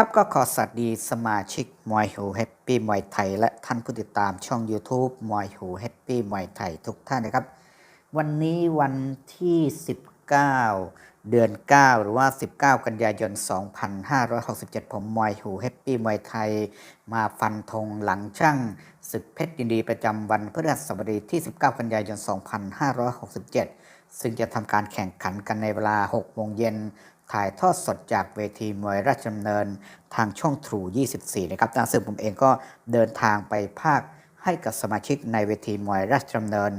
ครับก็ขอสวัสดีสมาชิกมวยหูแฮปปี้มวยไทย และท่านผู้ติดตามช่อง YouTube มวยหูแฮปปี้มวยไทยทุกท่านนะครับ วันนี้วันที่ 19 เดือน 9 หรือว่า 19 กันยายน 2567 ผมมวยหูแฮปปี้มวยไทย มาฟันธงหลังช่างศึกเพชรยินดีประจำวันพฤหัสบดีที่ 19 กันยายน 2567 ซึ่งจะทำการแข่งขันกันในเวลา 6 โมงเย็น ถ่ายทอดสดจากเวทีมวยราชดำเนินทางช่องทรู 24 นะครับทางซึ่งผมเองก็เดินทางไปภาคให้กับสมาชิกในเวทีมวยราชดำเนิน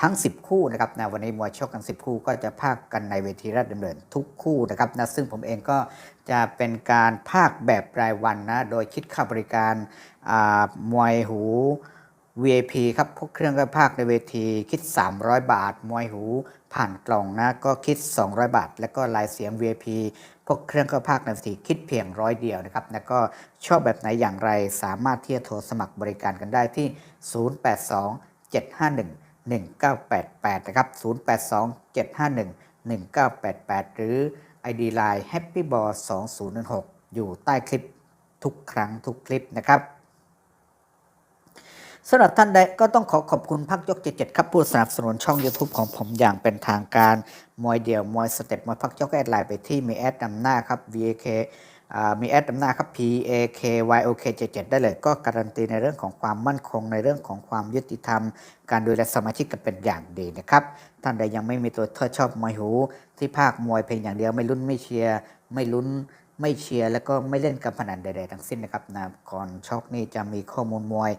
ทั้ง 10 คู่นะครับนะวันนี้มวยชกกัน 10 คู่ก็จะภาคกันในเวทีราชดำเนินทุกคู่นะครับนะซึ่งผมเองก็จะเป็นการภาคแบบรายวันนะ โดยคิดค่าบริการมวยหู VIP ครับพวกเครื่องกระพากในเวทีคิด 300 บาท มวยหูผ่านกล่องนะก็คิด 200 บาท แล้วก็ลายเสียง VIP พวกเครื่องกระพากในเวทีคิดเพียงร้อยเดียวนะครับ แล้วก็ชอบแบบไหนอย่างไรสามารถที่จะโทรสมัครบริการกันได้ที่ 082 751 1988 นะครับ 082 751 1988 หรือ ID Line Happy Ball 2016อยู่ใต้คลิปทุกครั้งทุกคลิปนะครับ สำหรับท่านใดก็ต้องขอขอบคุณพักยก 77 ครับผู้สนับสนุนช่อง YouTube ของผมอย่างเป็นทางการ มวยเดี่ยว มวยสเต็ป มวยพักยกแอดไลน์ไปที่มีแอดนำหน้าครับ VAK มีแอดนำหน้าครับ PAKYOK 77 ได้เลยก็การันตีในเรื่องของความมั่นคงในเรื่องของความยุติธรรม การดูแลสมาชิกกันเป็นอย่างดีนะครับ ท่านใดยังไม่มีตัวเธอชอบมวยหู ที่ภาคมวยเพียงอย่างเดียวไม่ลุ้นไม่เชียร์ไม่ลุ้นไม่เชียร์แล้วก็ไม่เล่นการพนันใดๆทั้งสิ้นนะครับนะก่อนช็อกนี่จะมีข้อมูลมวย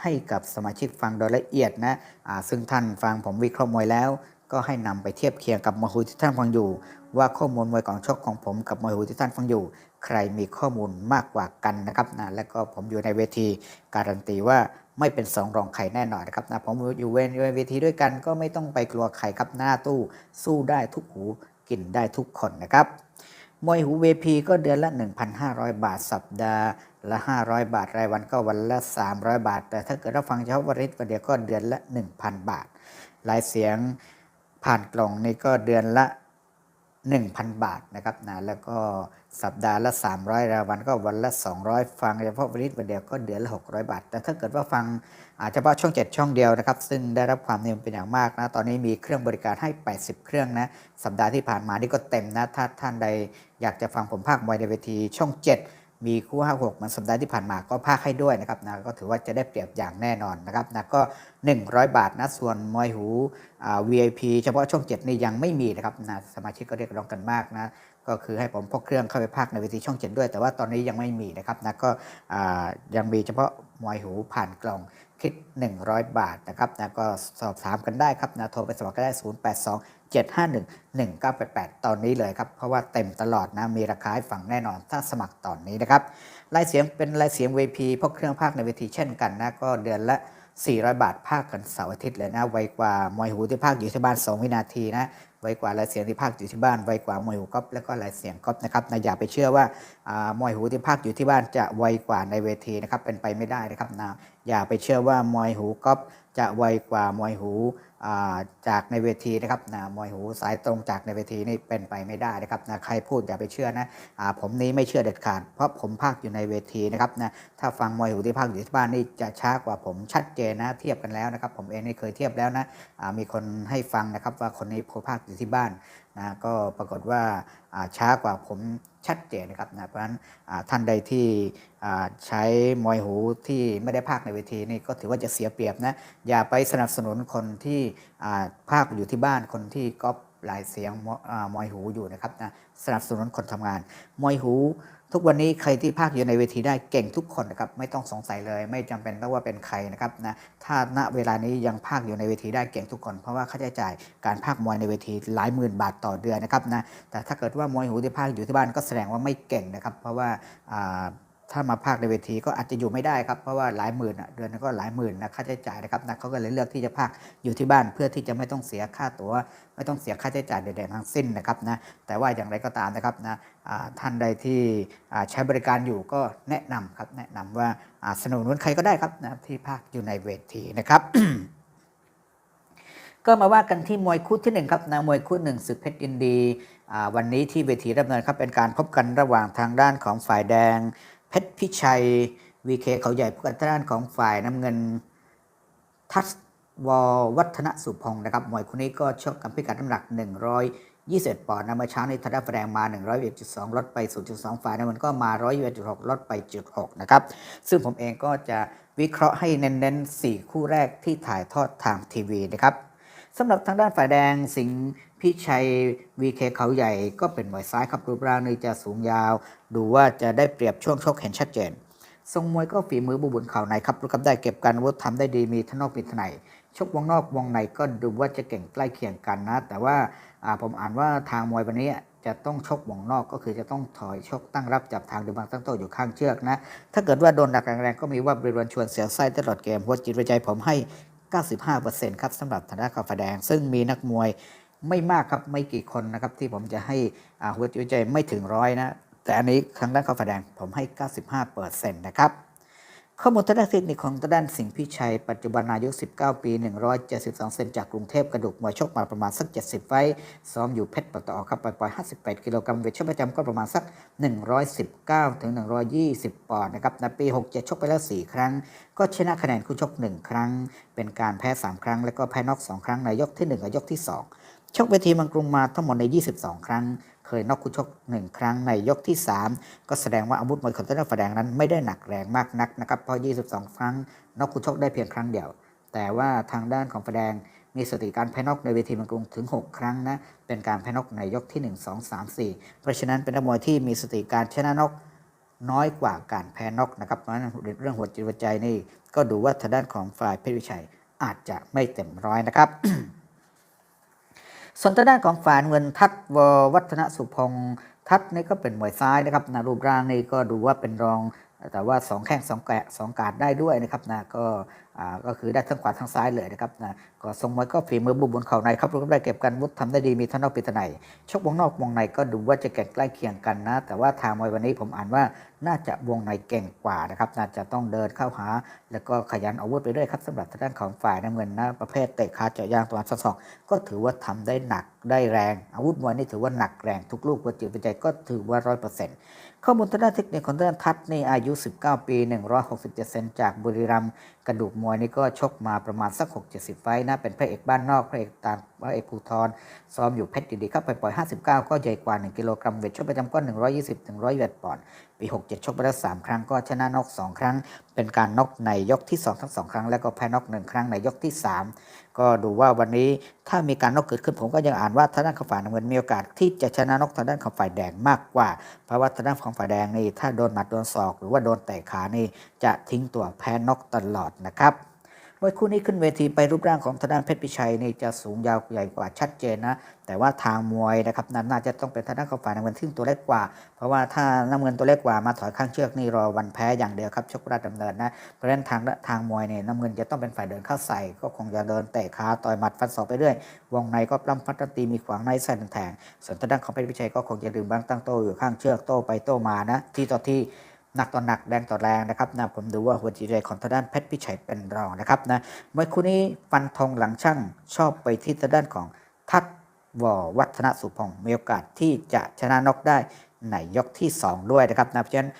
ให้กับสมาชิกฟังโดยละเอียดนะอ่าซึ่งท่านฟังผมวิเคราะห์มวยแล้ว ก็ให้นำไปเทียบเคียงกับมวยหูที่ท่านฟังอยู่ ว่าข้อมูลมวยก่อนชกของผมกับมวยหูที่ท่านฟังอยู่ ใครมีข้อมูลมากกว่ากันนะครับนะและก็ผมอยู่ในเวที การันตีว่าไม่เป็นสองรองใครแน่นอนนะครับนะผมอยู่เวนเวทีด้วยกัน ก็ไม่ต้องไปกลัวใครครับหน้าตู้ สู้ได้ทุกหูกินได้ทุกคนนะครับ มวยหูเวพีก็เดือนละ 1,500 บาทสัปดาห์ละ 500 บาท รายวันก็วันละ 300 บาท แต่ถ้าเกิดเราฟังเฉพาะวริวันเดียวก็เดือนละ 1,000 บาทรายเสียงผ่านกล่องนี่ก็เดือนละ 1,000 บาทนะครับนะแล้วก็สัปดาห์ละ 300 รายวันก็วันละ 200 ฟังเฉพาะวริวันเดียวก็เดือนละ 600 บาท แต่ถ้าเกิดว่าฟัง อาเฉพาะช่อง 7 ช่องเดียวนะครับ ซึ่งได้รับความนิยมเป็นอย่างมากนะ ตอนนี้มีเครื่องบริการให้ 80 เครื่องนะ สัปดาห์ที่ผ่านมานี่ก็เต็มนะ ถ้าท่านใดอยากจะฟังผมภาคมวยในเวทีช่อง 7 มีคู่5 6เหมือนสัปดาห์ที่ผ่านมาก็ภาคให้ด้วยนะครับนะก็ถือว่าจะได้เปรียบอย่างแน่นอนนะครับนะก็ 100 บาทนะ ส่วนมวยหูอ่า VIP เฉพาะช่อง 7 นี่ยังไม่มีนะครับนะสมาชิกก็เรียกร้องกันมากนะก็คือให้ผมพกเครื่องเข้าไปภาคในเวทีช่อง7ด้วย แต่ว่าตอนนี้ยังไม่มีนะครับนะก็อ่ายังมีเฉพาะมวยหูผ่านกล่อง คิด 100 บาทนะครับนะก็สอบถามกันได้ครับนะโทรไปสมัครก็ได้ 082 751 1988 ตอนนี้เลยครับ เพราะว่าเต็มตลอดนะ มีราคาให้ฟังแน่นอนถ้าสมัครตอนนี้นะครับลายเสียงเป็นลายเสียง VP พวกเครื่องภาคในเวทีเช่นกันนะก็เดือนละ 400 บาทภาคกันเสาร์อาทิตย์เลยนะไวกว่ามวยหูที่ภาคอยู่ที่บ้าน 2 วินาทีนะ ไวกว่าลายเสียงที่ภาคอยู่ที่บ้านไวกว่ามวยหูก๊อฟแล้วก็ลายเสียงก๊อฟนะครับนะอย่าไปเชื่อว่ามวยหูที่ภาคอยู่ที่บ้านจะไวกว่าในเวทีนะครับเป็นไปไม่ได้นะครับนะอย่าไปเชื่อว่ามวยหูก๊อฟจะไวกว่ามวยหูจากในเวทีนะครับนะมวยหูสายตรงจากในเวทีนี่เป็นไปไม่ได้นะครับนะใครพูดอย่าไปเชื่อนะอผมนี้ไม่เชื่อเด็ดขาดเพราะผมภาคอยู่ในเวทีนะครับนะถ้าฟังมวยหูที่ภาคอยู่ที่บ้านนี่จะช้ากว่าผมชัดเจนนะเทียบกันแล้วนะครับ ผมเองนี่เคยเทียบแล้วนะมีคนให้ฟังนะครับว่าคนนี้ภาคอยู่ที่บ้านนะก็ปรากฏว่าช้ากว่าผมชัดเจนนะครับนะเพราะฉะนั้นท่านใดที่ใช้มวยหูที่ไม่ได้ภาคในเวทีนี่ก็ถือว่าจะเสียเปรียบนะอย่าไปสนับสนุนคนที่ภาคอยู่ที่บ้านคนที่ก๊อปลายเสียงมอ่ามวยหูอยู่นะครับนะสนับสนุนคนทำงานมวยหู ทุกวันนี้ใครที่ภาคอยู่ในเวทีได้เก่งทุกคนนะครับไม่ต้องสงสัยเลย ไม่จำเป็นต้องว่าเป็นใครนะครับนะถ้าณเวลานี้ยังภาคอยู่ในเวทีได้เก่งทุกคน เพราะว่าค่าใช้จ่ายการภาคมวยในเวทีหลายหมื่นบาทต่อเดือนนะครับนะแต่ถ้าเกิดว่ามวยหูที่ภาคอยู่ที่บ้านก็แสดงว่าไม่เก่งนะครับ เพราะว่า ถ้ามาภาคในเวทีก็อาจจะอยู่ไม่ได้ครับเพราะว่าหลายหมื่นเดือนก็หลายหมื่นนะค่าใช้จ่ายนะครับนะเขาก็เลยเลือกที่จะภาคอยู่ที่บ้านเพื่อที่จะไม่ต้องเสียค่าตั๋วไม่ต้องเสียค่าใช้จ่ายใดๆทั้งสิ้นนะครับนะแต่ว่าอย่างไรก็ตามนะครับนะท่านใดที่ใช้บริการอยู่ก็แนะนำครับแนะนำว่าอ่าสนับสนุนใครก็ได้ครับนะที่ภาคอยู่ในเวทีนะครับก็มาว่ากันที่มวยคู่ที่หนึ่งครับนะมวยคู่หนึ่งศึกเพชรยินดี วันนี้ที่เวทีรับเนินครับเป็นการพบกันระหว่างทางด้านของฝ่ายแดง เพชรพิชัยวีเคเขาใหญ่พบกันทางด้านของฝ่ายน้ำเงินทัศววัฒนสุพงศ์นะครับมวยคู่นี้ก็ชกกันพิกัดน้ำหนัก 121ปอนด์นะเมื่อเช้านี้ทางด้านแดงมา101.2 ลดไป 0.2 ฝ่ายน้ำเงินก็มา121.6 ลดไปจุด6นะครับ ซึ่งผมเองก็จะวิเคราะห์ให้เน้นๆ 4 คู่แรกที่ถ่ายทอดทางทีวีนะครับ สำหรับทางด้านฝ่ายแดงสิงห์พิชัยวีเคเขาใหญ่ก็เป็นมวยซ้ายครับรูปร่างนี่จะสูงยาว ดูว่าจะได้เปรียบช่วงชกเห็นชัดเจน ทรงมวยก็ฝีมือบุบุญเข่าในครับรู้กับได้เก็บการวุธทำได้ดีมีทนอกมีทั้งในชกวงนอกวงในก็ดูว่าจะเก่งใกล้เคียงกันนะ แต่ว่าผมอ่านว่าทางมวยวันนี้จะต้องชกวงนอกก็คือจะต้องถอยชกตั้งรับจับทางดูบางตั้งโต้อยู่ข้างเชือกนะ ถ้าเกิดว่าโดนหนักแรงๆก็มีว่าบริเวณชวนเสียไส้ตลอดเกมหัวจิตวิจัยผมให้ 95%ครับสำหรับธนาคารกาแฟแดง ซึ่งมีนักมวยไม่มากครับไม่กี่คนนะครับที่ผมจะให้หัวจิตวิจัยไม่ถึงร้อยนะแต่อันนี้ทางด้านกาแฟแดงผมให้ 95%นะครับ ข้อมูลทางด้านเทคนิคของทางด้านสิงห์พิชัย ปัจจุบันอายุ 19 ปี 172 เซนจากกรุงเทพกระดูกมวยชกมาประมาณสัก 70 ไฟซ้อมอยู่เพชรปตอครับปล่อย58 กิโลกรัมเวทชกประจำก็ประมาณสัก 119 ถึง 120 ปอนด์นะครับในปี 67 ชกไปแล้ว 4 ครั้ง ก็ชนะคะแนนคู่ชก 1 ครั้ง เป็นการแพ้ 3 ครั้ง แล้วก็แพ้น็อก 2 ครั้งในยกที่1กับยกที่ 2 ชกเวทีมังกรุงมาทั้งหมดใน 22 ครั้ง ยน็อกคู่ชก1ครั้งในยกที่ 3 ก็แสดงว่าอาวุธมวยของต้นฟ้าแดงนั้นไม่ได้หนักแรงมากนักนะครับเพราะ 22 ครั้งน็อกคู่ชกได้เพียงครั้งเดียว แต่ว่าทางด้านของฟ้าแดงมีสถิติการแพ้น็อกในเวทีมังกรถึง 6 ครั้งนะ เป็นการแพ้น็อกในยกที่ 1 2 3 4 เพราะฉะนั้นเป็นนักมวยที่มีสถิติการชนะน็อกน้อยกว่าการแพ้น็อกนะครับเพราะฉะนั้นเรื่องหัวจิตหัวใจนี่ก็ดูว่าทางด้านของฝ่ายเพชรวิชัยอาจจะไม่เต็มร้อยนะครับ ส่วนทางด้านของฝ่ายเงินทัศน์ววัฒนสุพงศ์ทัศน์นี่ก็เป็นมวยซ้ายนะครับนะรูปร่างนี่ก็ดูว่าเป็นรอง แต่ว่าสองแข้งสองแกะสองการดได้ด้วยนะครับนะก็อ่าก็คือได้ทั้งขวาทั้งซ้ายเลยนะครับนะก็ทรงมวยก็ฝีมือบุบุญเข่าในครับรู้ก็ได้เก็บกันวุฒิทำได้ดีมีทั้งนอกปีตะในชกวงนอกวงในก็ดูว่าจะแก่งใกล้เคียงกันนะ แต่ว่าทางมวยวันนี้ผมอ่านว่าน่าจะวงในเก่งกว่านะครับน่าจะต้องเดินเข้าหา แล้วก็ขยันอาวุธไปด้วยครับสำหรับทางด้านของฝ่ายน้ำเงินนะประเภทเตะขาเจาะยางตัวสองก็ถือว่าทำได้หนักได้แรง อาวุธมวยนี่ถือว่าหนักแรงทุกลูกวัวจิตวิจัยก็ถือว่าร้อยเปอร์เซ็นต์ ข้อมูลทางด้านเทคนิคของทางด้านทัศน์นี่อายุ 19 ปี 167 เซนจากบุรีรัมย์กระดูกมวยนี่ก็ชกมาประมาณสัก 6-70 ไฟนะเป็นพระเอกบ้านนอกพระเอกต่างพระเอกภูทรซ้อมอยู่เพชรดีๆครับไปปล่อย 59 ก็ใหญ่กว่า 1 กิโลกรัมเวทชกประจำก็120ถึง121ปอนด์ ปี 67 ชกไปแล้ว 3 ครั้งก็ชนะนอก 2 ครั้ง เป็นการนอกในยกที่ 2 ทั้ง 2 ครั้ง แล้วก็แพ้นอก 1 ครั้งในยกที่ 3 ก็ดูว่าวันนี้ถ้ามีการนอกเกิดขึ้นผมก็ยังอ่านว่าทางด้านของฝ่ายน้ำเงินมีโอกาสที่จะชนะนอกทางด้านของฝ่ายแดงมากกว่า เพราะว่าทางด้านของฝ่ายแดงนี่ถ้าโดนหมัดโดนศอก หรือว่าโดนเตะขานี่จะทิ้งตัวแพ้นอกตลอดนะครับ มวยคู่นี้ขึ้นเวทีไปรูปร่างของทางด้านเพชรพิชัยนี่จะสูงยาวใหญ่กว่าชัดเจนนะ แต่ว่าทางมวยนะครับนั้นน่าจะต้องเป็นทางด้านของฝ่ายน้ำเงินซึ่งตัวเล็กกว่า เพราะว่าถ้าน้ำเงินตัวเล็กกว่ามาถอยข้างเชือกนี่รอวันแพ้อย่างเดียวครับชกราชดำเนินนะเพราะฉะนั้นทางทางมวยเนี่ยน้ำเงินจะต้องเป็นฝ่ายเดินเข้าใส่ ก็คงจะเดินเตะขาต่อยหมัดฟันศอกไปเรื่อยวงในก็ปล้ำพัดตีมีขวางในใส่แทงส่วนทางด้านของเพชรพิชัยก็คงจะดื่มบ้างตั้งโต้อยู่ข้างเชือกโต้ไปโต้มานะที่ต่อที่ หนักต่อหนักแรงต่อแรงนะครับนะผมดูว่าหัวจิตใจของทางด้านเพชรพิชัยเป็นรองนะครับนะมวยคู่นี้ฟันธงหลังช่างชอบไปที่ทางด้านของทัศววัฒนสุพงศ์มีโอกาสที่จะชนะนอกได้ในยกที่ 2 ด้วยนะครับนะเพราะฉะนั้น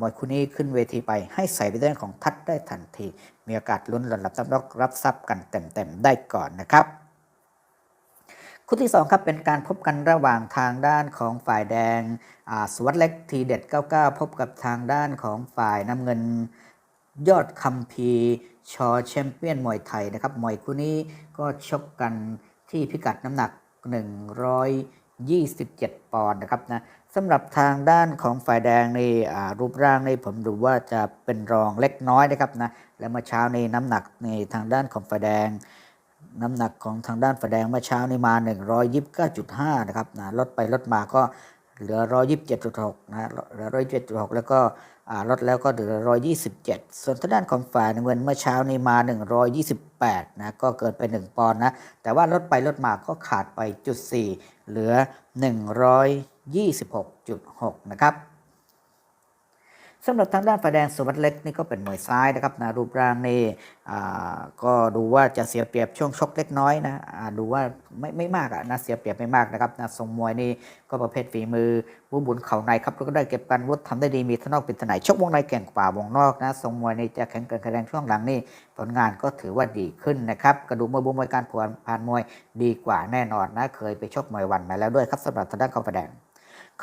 มวยคู่นี้ขึ้นเวทีไปให้ใส่ไปเรื่องของทัศได้ทันที มีโอกาสลุ้นระดับตับนอกรับทรัพย์กันเต็มๆได้ก่อนนะครับ คู่ที่2ครับเป็นการพบกันระหว่างทางด้านของฝ่ายแดงสวัสดเล็กทีเด็ด 99 พบกับทางด้านของฝ่ายน้ำเงินยอดคัมพีชอแชมเปี้ยนมวยไทยนะครับมวยคู่นี้ก็ชกกันที่พิกัดน้ำหนัก 127 ปอนด์นะครับนะสำหรับทางด้านของฝ่ายแดงในอ่รูปร่างในผมดูว่าจะเป็นรองเล็กน้อยนะครับนะและเมื่อเช้าในน้ำหนักในทางด้านของฝ่ายแดง น้ำหนักของทางด้านฝ่ายแดงเมื่อเช้านี้มา 129.5 นะครับนะลดไปลดมาก็เหลือ 127.6 นะเหลือ127.6 แล้วก็ลดแล้วก็เหลือ 127 ส่วนทางด้านของฝ่ายเงินเมื่อเช้านี้มา 128 นะ ก็เกินไป 1 ปอนด์นะ แต่ว่าลดไปลดมาก็ขาดไปจุด4เหลือ 126.6 นะครับ สำหรับทางด้านฝ่ายแดงสุวัสดิ์เล็กนี่ก็เป็นมวยซ้ายนะครับนะรูปร่างนี่ก็ดูว่าจะเสียเปรียบช่วงชกเล็กน้อยนะดูว่าไม่ไม่มากอะนะเสียเปรียบไม่มากนะครับนะทรงมวยนี่ก็ประเภทฝีมือบุบุญเข่าในครับแล้วก็ได้เก็บการวุฒิทำได้ดีมีทนอกเป็นทนายชกวงในเก่งกว่าวงนอกนะทรงมวยนี่จะแข็งเกินแข็งแรงช่วงหลังนี่ผลงานก็ถือว่าดีขึ้นนะครับกระดูกมวยบุมวยการผ่านผ่านมวยดีกว่าแน่นอนนะเคยไปชกมวยวันมาแล้วด้วยครับสำหรับทางด้านเขาฝ่ายแดง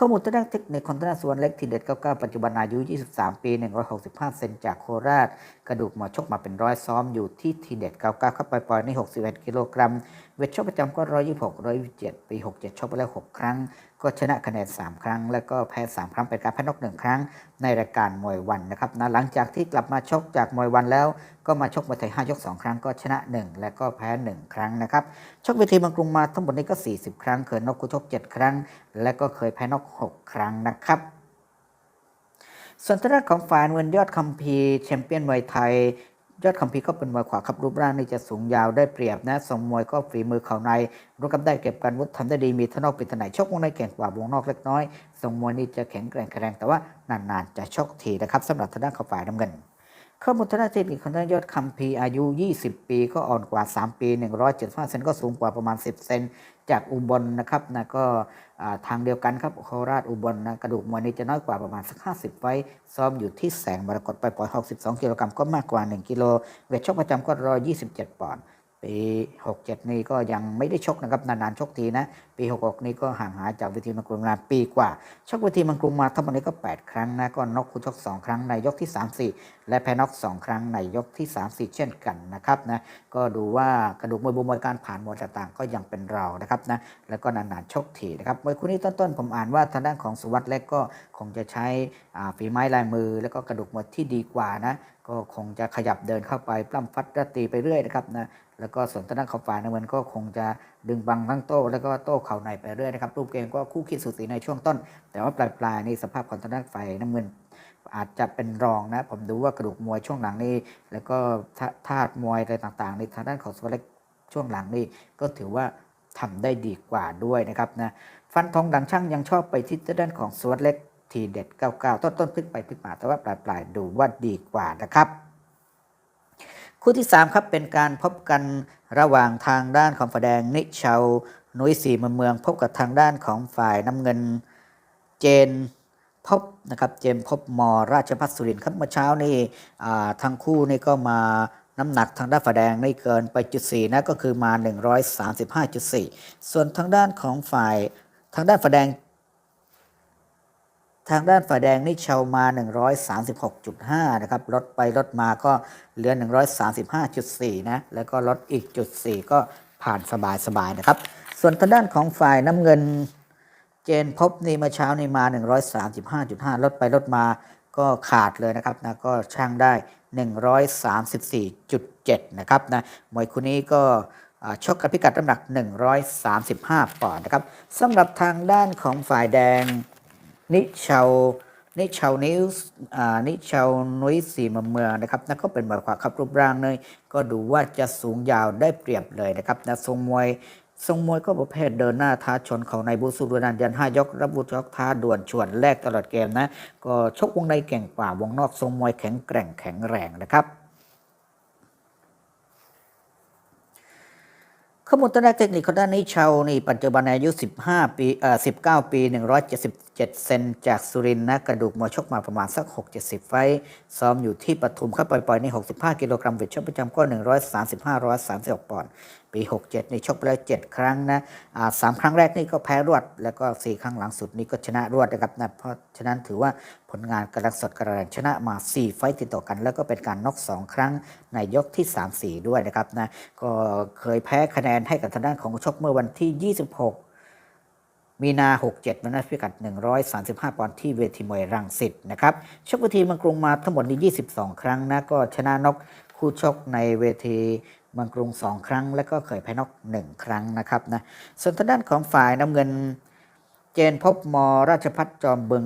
ข้อมูลทางด้านเทคนิคของทางด้าส่วนเล็กทีเด็ด99ปัจจุบันอายุ 23 ปี 165 เซนจากโคราช กระดูกหมอชกมาเป็นร้อยซ้อมอยู่ที่ทีเด็ด99เข้าไปปล่อยใน61กิโลกรัม เวทชกประจำก็126 127ปี67ชกไปแล้ว6ครั้ง ก็ชนะคะแนน3ครั้ง แล้วก็แพ้3ครั้งเป็นการแพ้นก1ครั้ง ในรายการมวยวันนะครับนะหลังจากที่กลับมาชกจากมวยวันแล้ว ก็มาชกมวยไทย5ยก2ครั้งก็ชนะ1และก็แพ้1ครั้งนะครับชกเวทีบางกรุงมาทั้งหมดนี้ก็40ครั้งเคยนกคู่ชก7ครั้ง และก็เคยแพ้นก6ครั้งนะครับส่วนทางด้านของฝ่ายเงินยอดคัมภีร์แชมเปี้ยนมวยไทย ยอดคัมภีร์ก็เป็นมวยขวาครับรูปร่างนี่จะสูงยาวได้เปรียบนะทรงมวยก็ฝีมือเข่าในรู้กับได้เก็บการวุฒิทำได้ดีมีทนอกเป็นทนายชกวงในแข่งกว่าวงนอกเล็กน้อยทรงมวยนี่จะแข็งแกร่งแข็งแต่ว่านานๆจะชกทีนะครับสำหรับทางด้านข่าฝ่ายน้ำเงิน ข้อมูลทนาเทคนิคของทางด้านยอดคัมภีอายุ 20 ปี ก็อ่อนกว่า 3 ปี 175 เซนก็สูงกว่าประมาณ 10 เซนจากอุบลนะครับนะก็ทางเดียวกันครับโคราชอุบลนะกระดูกมวยนี้จะน้อยกว่าประมาณสัก 50 ไว้ซ้อมอยู่ที่แสงมรกตไปปล่อย 62 กิโลกรัมก็มากกว่า 1 กิโลเวทชกประจำก็127 ปอนด์ ปี 67 นี่ก็ยังไม่ได้ชกนะครับนานๆชกทีนะ ปี 66 นี่ก็ห่างหายจากเวทีมังกรนานปีกว่า ชกเวทีมังกรมาทั้งหมดนี้ก็ 8 ครั้งนะก็นอกคู่ชก 2 ครั้งในยกที่ 3 4 และแพ้นอก 2 ครั้งในยกที่ 3 4 เช่นกันนะครับนะก็ดูว่ากระดูกมวยบุมวยการผ่านมวยต่างๆ ก็ยังเป็นเรานะครับนะแล้วก็นานๆชกทีนะครับมวยคู่นี้ต้นๆผมอ่านว่าทางด้านของสุวัสด์เล็กก็คงจะใช้อ่าฝีไม้ลายมือ แล้วก็กระดูกมวยที่ดีกว่านะก็คงจะขยับเดินเข้าไปปล้ำฟัดระตีไปเรื่อยนะครับนะ แล้วก็ส่วนทางด้าเขาฝ่ายน้ำเงินก็คงจะดึงบังทั้งโต้แล้วก็โต้เข่าในไปเรื่อยนะครับรูปเกมก็คู่คิดสุดสีในช่วงต้น แต่ว่าปลายๆนี่สภาพของทางด้าฝ่ายน้ำเงินอาจจะเป็นรองนะ ผมดูว่ากระดูกมวยช่วงหลังนี่แล้วก็ท่าธาตุมวยอะไรต่างๆในทางด้านของสวเล็กช่วงหลังนี่ก็ถือว่าทำได้ดีกว่าด้วยนะครับนะฟันทองดังช่างยังชอบไปที่ด้านของสวเล็กทีเด็ด 99 ต้นต้นๆพลิกไปพลิกมาแต่ว่าปลายๆดูว่าดีกว่านะครับ คู่ที่ 3 ครับเป็นการพบกันระหว่างทางด้านของฝ่ายแดงนิชาวนุ้ยสีเมือง พบกับทางด้านของฝ่ายน้ำเงินเจนพบนะครับเจมพบมราชพัฒสุรินครับเมื่อเช้านี่อ่าทั้งคู่นี่ก็มาน้ำหนักทางด้านฝ่ายแดงไม่เกินไปจุดสี่นะก็คือมา 135.4 ส่วนทางด้านของฝ่ายทางด้านฝ่ายแดง ทางด้านฝ่ายแดงนี่เชามา 136.5 นะครับ ลดไปลดมาก็เหลือ 135.4 นะ แล้วก็ลดอีกจุด4ก็ผ่านสบายๆนะครับ ส่วนทางด้านของฝ่ายน้ำเงินเจนพบนี่เมื่อเช้านี่มา 135.5 ลดไปลดมาก็ขาดเลยนะครับนะก็ช่างได้ 134.7 นะครับนะมวยคู่นี้ก็ชกกับพิกัดน้ำหนัก 135 ปอนด์นะครับสำหรับทางด้านของฝ่ายแดง นิชาวนิชาวนิวส์อ่านิชาวนุยสีมเมืองนะครับนั่นก็เป็นมวยขวาครับรูปร่างเลยก็ดูว่าจะสูงยาวได้เปรียบเลยนะครับนะทรงมวยทรงมวยก็ประเภทเดินหน้าท้าชนของในบูสุรุนันยันห้ายกรับบูชกท้าด่วนชวนแลกตลอดเกมนะ ก็ชกวงในเก่งกว่าวงนอกทรงมวยแข็งแกร่งแข็งแรงนะครับ ข้อมูลต้นแรกเทคนิคของด้านนี้ชาวนี่ปัจจุบันอายุ 15 ปีเอ่อ19 ปี 177 เซนจากสุรินทร์นะกระดูกมวยชกมาประมาณสัก 6-70 ไฟ ซ้อมอยู่ที่ปทุมครับปล่อยๆ ใน 65 กิโลกรัมเวทชกประจำก็ 135-136 ปอนด์ ปี 67 นี่ชกไปแล้ว 7 ครั้งนะสามครั้งแรกนี่ก็แพ้รวด แล้วก็ 4 ครั้งหลังสุดนี่ก็ชนะรวดนะครับนะเพราะฉะนั้นถือว่าผลงานกระดักสดกระแรงชนะมา 4 ไฟต์ติดต่อกัน แล้วก็เป็นการน็อก 2 ครั้งในยกที่ 3-4 ด้วยนะครับนะก็เคยแพ้คะแนนให้กับทางด้านของชกเมื่อวันที่ 26มีนา 67วันนั้นพิกัด 135 ปอนด์ที่เวทีมวยรังสิตนะครับ ชกเวทีมืองกรุงมาทั้งหมดนี้ 22 ครั้งนะ ก็ชนะนกคู่ชกในเวที เมืองกรุง 2 ครั้ง แล้วก็เคยแพ้นก1 ครั้งนะครับนะส่วนทางด้านของฝ่ายน้ำเงิน เจนพบมราชพัฒจอมบึง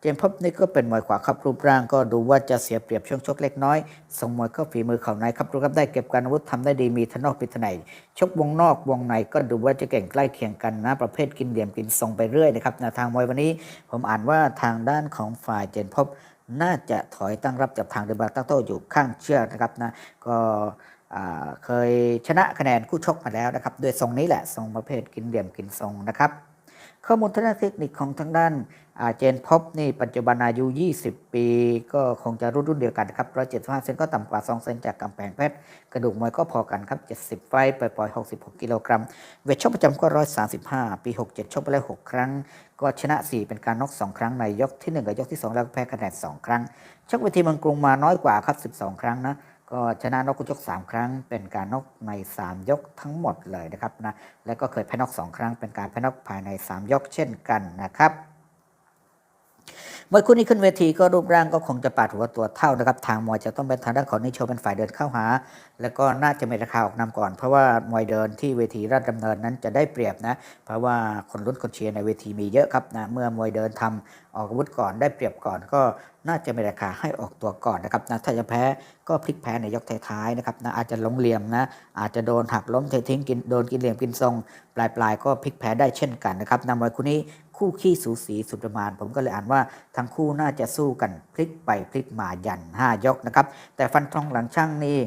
เจนพบนี่ก็เป็นมวยขวาครับรูปร่างก็ดูว่าจะเสียเปรียบช่วงชกเล็กน้อยทรงมวยก็ฝีมือเข่าในครับรู้ครับได้เก็บการอาวุธทำได้ดีมีทนอกปิดทนายชกวงนอกวงในก็ดูว่าจะเก่งใกล้เคียงกันนะประเภทกินเหลี่ยมกินทรงไปเรื่อยนะครับนะทางมวยวันนี้ ผมอ่านว่าทางด้านของฝ่ายเจนพบน่าจะถอยตั้งรับจับทางเดินมาตั้งโต้อยู่ข้างเชือกนะครับนะก็ เคยชนะคะแนนคู่ชกมาแล้วนะครับด้วยทรงนี้แหละทรงประเภทกินเหลี่ยมกินทรงนะครับข้อมูลทางด้านเทคนิคของทางด้านเจนพบนี่ปัจจุบันอายุ 20 ปี ก็คงจะรุ่นรุ่นเดียวกันครับ175เซนก็ต่ำกว่า 2 เซนจากกำแพงเพชรกระดูกมวยก็พอกันครับ 70 ไฟต์ปล่อยๆ66 กิโลกรัม เวทชกประจำก็ 135 ปี 67 ชกไปแล้ว 6 ครั้ง ก็ชนะ 4 เป็นการน็อก2 ครั้งในยกที่ 1 กับยกที่ 2 แล้วแพ้คะแนน2 ครั้ง ชกเวทีเมืองกรุงมาน้อยกว่าครับ 12 ครั้งนะ ก็ชนะนอกกุยก 3 ครั้ง เป็นการนอกใน 3 ยกทั้งหมดเลยนะครับนะและก็เคยแพ้นอก 2 ครั้งเป็นการแพ้นอกภายใน 3 ยกเช่นกันนะครับ เมื่อคู่นี้ขึ้นเวทีก็รูปร่างก็คงจะปาดหัวตัวเท่านะครับ ทางมวยจะต้องเป็นทางด้านของนิโชเป็นฝ่ายเดินเข้าหา แล้วก็น่าจะมีราคาออกนำก่อน เพราะว่ามวยเดินที่เวทีราชดำเนินนั้นจะได้เปรียบนะ เพราะว่าคนรุ่นคนเชียร์ในเวทีมีเยอะครับนะเมื่อมวยเดินทำออกอาวุธก่อนได้เปรียบก่อนก็น่าจะมีราคาให้ออกตัวก่อนนะครับนะถ้าจะแพ้ก็พลิกแพ้ในยกท้ายๆนะครับนะอาจจะหลงเหลี่ยมนะอาจจะโดนหักล้มเททิ้งกินโดนกินเหลี่ยมกินทรง ปลายๆ ก็พลิกแพ้ได้เช่นกันนะครับนำมวยคู่นี้ คู่ขี้สูสีสุดประมาณ ผมก็เลยอ่านว่าทั้งคู่น่าจะสู้กันพลิกไปพลิกมายัน 5 ยกนะครับ แต่ฟันทองหลังช่างนี่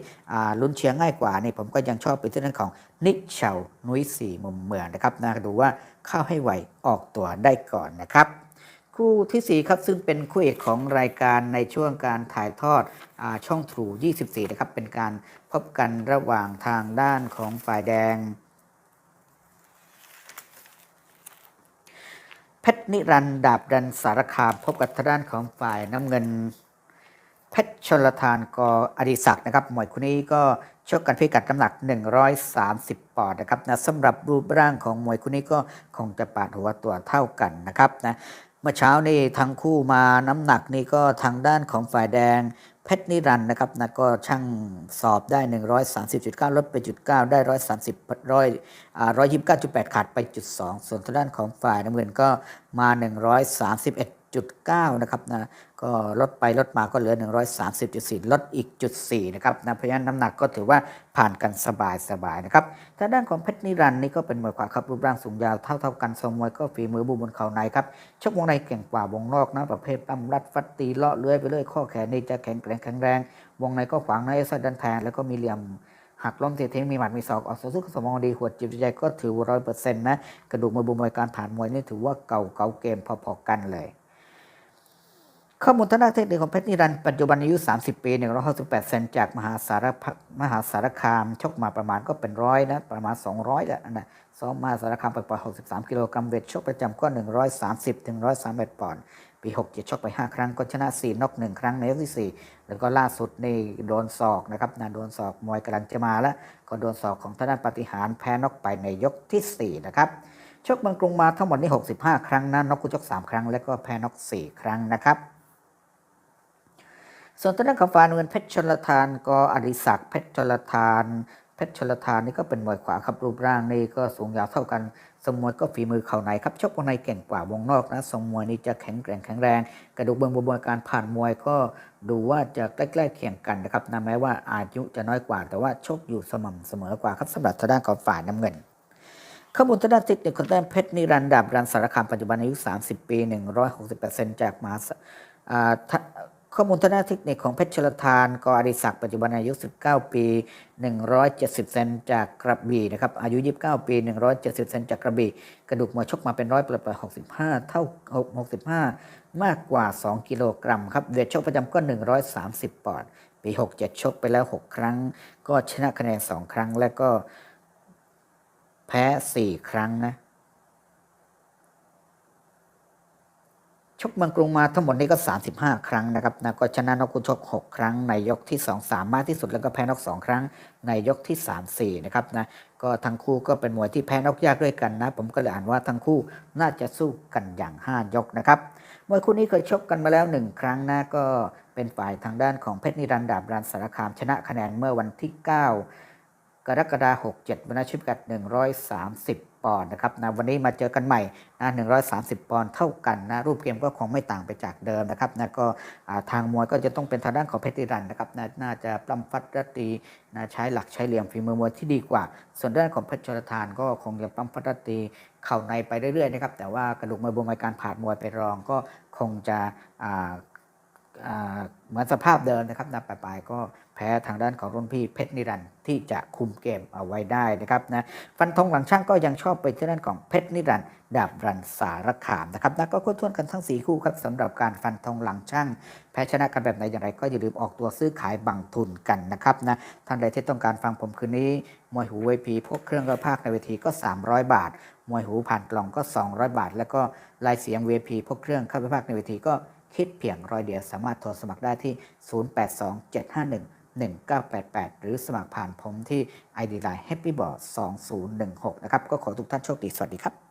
ลุ้นเชียร์ง่ายกว่านี่ผมก็ยังชอบไปที่นั่นของนิชเชานุ้ยสี่มุมเมืองนะครับนะดูว่าเข้าให้ไหวออกตัวได้ก่อนนะครับคู่ทีสี่ 4 ครับ ซึ่งเป็นคู่เอกของรายการในช่วงการถ่ายทอดอช่องทรู 24 นะครับ เป็นการพบกันระหว่างทางด้านของฝ่ายแดง เพชรนิรันด์ดาบดันสารคามพบกับทางด้านของฝ่ายน้ำเงิน เพชรชนลทานกออดิศักดิ์นะครับหมวยคู่นี้ก็ชกกันพิกัดน้ำหนัก 130 ปอนด์นะครับนะสำหรับรูปร่างของมวยคู่นี้ก็คงจะปาดหัวตัวเท่ากันนะครับนะเมื่อเช้านี่ทั้งคู่มาน้ำหนักนี่ก็ทางด้านของฝ่ายแดง เพชรนิรันนะครับนะก็ช่างสอบได้ 130.9 ลดไปจุด9ได้ 130ร้อยอ่า129.8 ขาดไปจุด2ส่วนทางด้านของฝ่ายน้ำเงินก็มา 131 131.9นะครับนะก็ลดไปลดมาก็เหลือ 130.4 ลดอีกจุด4นะครับนะเพราะฉะนั้นน้ำหนักก็ถือว่าผ่านกันสบายสบายนะครับทางด้านของเพชรนิรันด์นี่ก็เป็นมวยขวาครับรูปร่างสูงยาวเท่าเท่ากันทรงมวยก็ฝีมือบูบนเข่าในครับชกวงในเก่งกว่าวงนอกนะประเภทปั้มรัดฟัดตีเลาะเลื้อยไปเรื่อยข้อแขนนี่จะแข็งแกร่งแข็งแรง วงในก็ขวางในสะดันแทงแล้วก็มีเหลี่ยมหักล้มเททิ้งมีหมัดมีศอกออกสู้ซึ่งสมองดีหัวจิตวิจัยก็ถือร้อยเปอร์เซ็นต์นะ กระดูกมวยบูมวยการผ่านมวยนี่ถือว่าเก่าเก่าเกมพอๆกันเลย ข้อมูลทางด้านเทคนิคของเพชรนิรันดร์ปัจจุบันอายุ 30 ปี168เซนจากมหาสารมหาสารคาม ชกมาประมาณก็เป็นร้อยนะ ประมาณ 200แล้วนะซ้อมมหาสารคามไปปล่อย63 กิโลกรัมเวทชกประจำก็ 130ถึง131ปอนด์ปี 67 ชกไป 5 ครั้งก็ชนะ 4นอก1 ครั้งในยกที่ 4 แล้วก็ล่าสุดนี่โดนศอกนะครับนะโดนศอกมวยกำลังจะมาแล้ว ก็โดนศอกของทางด้านปฏิหารแพ้นอกไปในยกทีสี่4 นะครับชกเมืองกรุงมาทั้งหมดนี่65 ครั้งนะนอกกุชก3 ครั้ง แล้วก็แพ้นอก4 ครั้งนะครับ ส่วนทางด้นของฟานเงินเพชรชลทานก็อดิศักดิ์เพชรชลทานเพชรชลทานนี่ก็เป็นมวยขวาครับรูปร่างนี่ก็สูงยาวเท่ากันสมมวยก็ฝีมือเข่าในครับชกวงในเก่งกว่าวงนอกนะทรงมวยนี่จะแข็งแกร่งแข็งแรง กระดูกเบื้องบนการผ่านมวยก็ดูว่าจะใกล้ๆเคียงกันนะครับนะแม้ว่าอายุจะน้อยกว่า แต่ว่าชกอยู่สม่ำเสมอกว่าครับสำหรับทางด้านของฝ่ายน้ำเงินข้อมูลทางด้านเทคนิคของด้านเพชรนิรันด์ดาบรันสารคามปัจจุบันอายุ 30 ปี 168เซนจากมาสอ่า ข้อมูลทางด้านเทคนิคของเพชรชลทานกอดิศักดิ์ปัจจุบันอายุ 19 ปี 170 เซนจากกระบี่นะครับอายุ 29 ปี 170 เซนจากกระบี่กระดูกมวยชกมาเป็นร้อยเปล่า65 เท่า 65 มากกว่า 2 กิโลกรัมครับเวทชกประจำก็ 130 ปอนด์ปี 67 ชกไปแล้ว 6 ครั้ง ก็ชนะคะแนน 2 ครั้งและก็แพ้ 4 ครั้งนะ ชกเมืองกรุงมาทั้งหมดนี้ก็ 35 ครั้งนะครับนะก็ชนะนอกกุชก 6 ครั้ง ในยกที่2 3มากที่สุดแล้วก็แพ้นอก 2 ครั้ง ในยกที่ 3 4 นะครับนะก็ทั้งคู่ก็เป็นมวยที่แพ้นอกยากด้วยกันนะ ผมก็เลยอ่านว่าทั้งคู่น่าจะสู้กันอย่าง 5 ยกนะครับมวยคู่นี้เคยชกกันมาแล้ว 1 ครั้งนะก็เป็นฝ่ายทางด้านของเพชรนิรันด์ดาบรันสารคาม ชนะคะแนนเมื่อวันที่ 9 กรกฎาคม67วันอาชิพกัด130 ปอนด์นะครับนะวันนี้มาเจอกันใหม่นะ130 ปอนด์เท่ากันนะรูปเกมก็คงไม่ต่างไปจากเดิมนะครับนะก็ทางมวยก็จะต้องเป็นทางด้านของเพชรนิรันนะครับนะน่าจะปล้ำฟัดรัตีนะใช้หลักใช้เหลี่ยมฝีมือมวยที่ดีกว่า ส่วนด้านของเพชรชลทานก็คงจะปล้ำฟัดรัตีเข่าในไปเรื่อยๆนะครับแต่ว่ากระดูกมวยบวมการผ่านมวยไปรองก็คงจะ เหมือนสภาพเดิมนะครับนะปลายๆก็แพ้ทางด้านของรุ่นพี่เพชรนิรันด์ที่จะคุมเกมเอาไว้ได้นะครับนะฟันธงหลังช่างก็ยังชอบไปที่ด้านของเพชรนิรันด์ดาบรันสารขามนะครับนะก็ครบถ้วนกันทั้ง 4 คู่ครับสำหรับการฟันธงหลังช่าง แพ้ชนะกันแบบไหนอย่างไร ก็อย่าลืมออกตัวซื้อขายบังทุนกันนะครับนะท่านใดที่ต้องการฟังผมคืนนี้ มวยหูเวทีพวกเครื่องกระพากในเวทีก็ 300 บาท มวยหูผ่านกล่องก็ 200 บาท แล้วก็ลายเสียง VP พวกเครื่องเข้าไปพากในเวทีก็ คิดเพียงร้อยเดียวสามารถโทรสมัครได้ที่ 0827511988 หรือสมัครผ่านผมที่ ID Line Happy b o a r d 2016 นะครับ ก็ขอทุกท่านโชคดี สวัสดีครับ